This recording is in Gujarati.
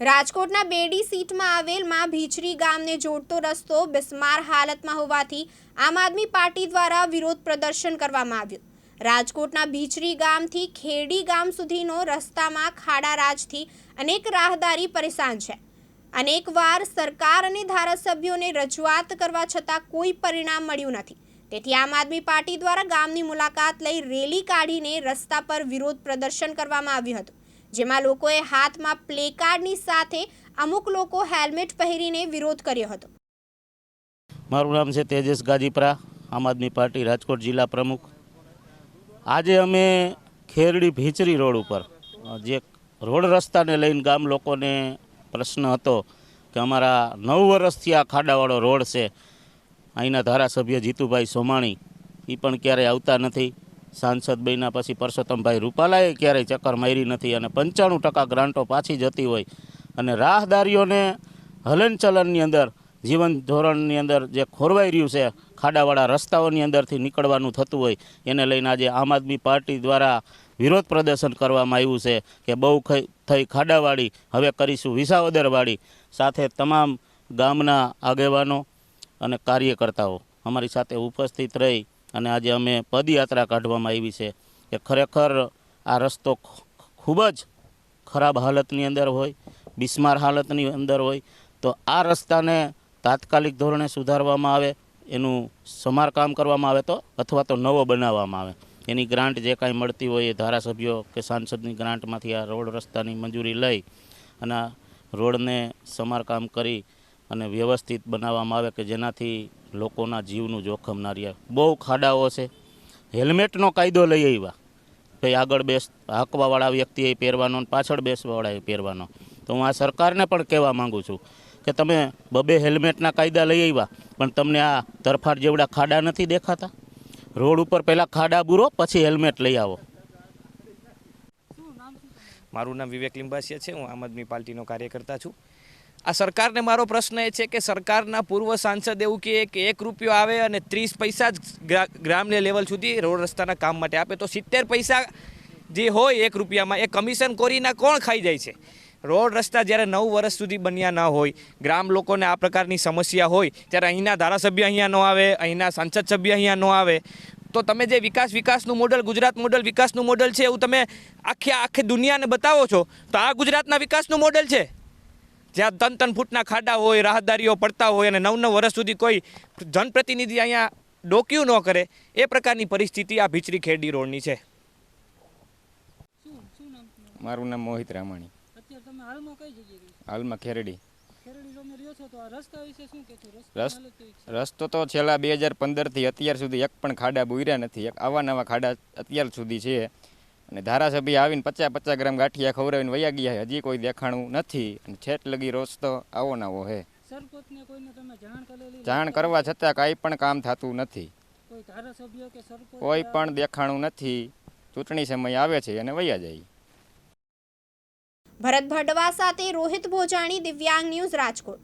રાજકોટના બેડી સીટમાં આવેલમાં ભીચરી ગામને જોડતો રસ્તો બિસ્માર હાલતમાં હોવાથી આમ આદમી પાર્ટી દ્વારા વિરોધ પ્રદર્શન કરવામાં આવ્યું. રાજકોટના ભીચરી ગામથી ખેડી ગામ સુધીનો રસ્તામાં ખાડા રાજથી અનેક રાહદારી પરેશાન છે. અનેકવાર સરકાર અને ધારાસભ્યોને રજૂઆત કરવા છતાં કોઈ પરિણામ મળ્યું નથી. તેથી આમ આદમી પાર્ટી દ્વારા ગામની મુલાકાત લઈ રેલી કાઢીને રસ્તા પર વિરોધ પ્રદર્શન કરવામાં આવ્યું હતું. જેમાં લોકોએ હાથમાં પ્લેકાર્ડની સાથે અમુક લોકો હેલ્મેટ પહેરીને વિરોધ કર્યો હતો. મારું નામ છે તેજસ ગાજીપરા, આમ આદમી પાર્ટી રાજકોટ જિલ્લા પ્રમુખ. આજે અમે ખેરડી ભીચરી રોડ ઉપર, જે રોડ રસ્તાને લઈને ગામ લોકોને પ્રશ્ન હતો કે અમારા નવ વર્ષથી આ ખાડાવાળો રોડ છે. અહીંના ધારાસભ્ય જીતુભાઈ સોમાણી એ પણ ક્યારેય આવતા નથી. સાંસદ બન્યા પછી પરસોત્તમભાઈ રૂપાલાએ ક્યારેય ચક્કર મારી નથી અને પંચાણું ટકા ગ્રાન્ટો પાછી જતી હોય. અને રાહદારીઓને હલનચલનની અંદર, જીવન ધોરણની અંદર જે ખોરવાઈ રહ્યું છે, ખાડાવાળા રસ્તાઓની અંદરથી નીકળવાનું થતું હોય, એને લઈને આજે આમ આદમી પાર્ટી દ્વારા વિરોધ પ્રદર્શન કરવામાં આવ્યું છે કે બહુ થઈ ખાડાવાળી, હવે કરીશું વિસાવદરવાળી, સાથે તમામ ગામના આગેવાનો અને કાર્યકર્તાઓ અમારી સાથે ઉપસ્થિત રહી અને આજે અમે પદયાત્રા કાઢવામાં આવી છે. કે ખરેખર આ રસ્તો ખૂબ જ ખરાબ હાલતની અંદર હોય, બિસ્માર હાલતની અંદર હોય, તો આ રસ્તાને તાત્કાલિક ધોરણે સુધારવામાં આવે, એનું સમારકામ કરવામાં આવે તો, અથવા તો નવો બનાવવામાં આવે. એની ગ્રાન્ટ જે કાંઈ મળતી હોય એ ધારાસભ્યો કે સાંસદની ગ્રાન્ટમાંથી આ રોડ રસ્તાની મંજૂરી લઈ અને રોડને સમારકામ કરી અને વ્યવસ્થિત બનાવવામાં આવે કે જેનાથી લોકોના જીવનું જોખમ ના રહે. બહુ ખાડાઓ છે. હેલ્મેટનો કાયદો લઈ આવ્યા. ભાઈ આગળ બેસ, હાંકવાવાળા વ્યક્તિએ પહેરવાનો અને પાછળ બેસવાવાળાએ પહેરવાનો. તો હું આ સરકારને પણ કહેવા માગું છું કે તમે બબે હેલ્મેટના કાયદા લઈ આવ્યા, પણ તમને આ તરફાટ જેવડા ખાડા નથી દેખાતા? રોડ ઉપર પહેલાં ખાડા બુરો, પછી હેલ્મેટ લઈ આવો. મારું નામ વિવેક લિંબાસિયા છે. હું આમ આદમી પાર્ટીનો કાર્યકર્તા છું. આ સરકારને મારો પ્રશ્ન એ છે કે સરકારના પૂર્વ સાંસદ એવું કહે કે એક રૂપિયો આવે અને ત્રીસ પૈસા જ ગ્રામ્ય લેવલ સુધી રોડ રસ્તાના કામ માટે આપે તો સિત્તેર પૈસા જે હોય એક રૂપિયામાં એ કમિશન કોરીના કોણ ખાઈ જાય છે? રોડ રસ્તા જ્યારે નવ વર્ષ સુધી બન્યા ન હોય, ગ્રામ લોકોને આ પ્રકારની સમસ્યા હોય, ત્યારે અહીંના ધારાસભ્ય અહીંયા ન આવે, અહીંના સાંસદ સભ્ય અહીંયા ન આવે. તો તમે જે વિકાસ વિકાસનું મોડલ, ગુજરાત મોડલ વિકાસનું મોડલ છે એવું તમે આખી આખી દુનિયાને બતાવો છો, તો આ ગુજરાતના વિકાસનું મોડલ છે? જ્યાં તન તન ફૂટના ખાડા હોય રાહદારીઓ પડતા હોય અને નવ નવ વર્ષ સુધી કોઈ જનપ્રતિનિધિ અહીંયા ડોક્યું ન કરે એ પ્રકારની પરિસ્થિતિ આ ભીચરી ખેડી રોડની છે. મારું નામ મોહિત રામાણી. તમે હાલમાં કઈ જગ્યાએ હાલમાં ખેરડી. ખેરડી તમે રહ્યો છો તો આ રસ્તા વિશે શું કહેશો? રસ- રસ્તાની હાલત કેવી છે? રસ્તો તો છેલ્લા બે હજાર પંદરથી અત્યાર સુધી એક પણ ખાડા બુર્યા નથી. એક આવા નવા ખાડા અત્યાર સુધી છે. અને ધારાસભ્ય આવીને પચાસ પચાસ ગ્રામ ગાંઠિયા ખવડાવીને વયા ગયા હજી કોઈ દેખાણું નથી અને છેટ લગી રસ્તો આવો નવો છે સરપંચને જાણ કરવા છતાં કાંઈ પણ કામ થતું નથી. કોઈ ધારાસભ્ય કે સરપંચ કોઈ પણ દેખાણું નથી. ચૂંટણી સમય આવે છે અને વયા જાય. ભરત ભડવા સાથે રોહિત ભોજાણી દિવ્યાંગ ન્યૂઝ રાજકોટ.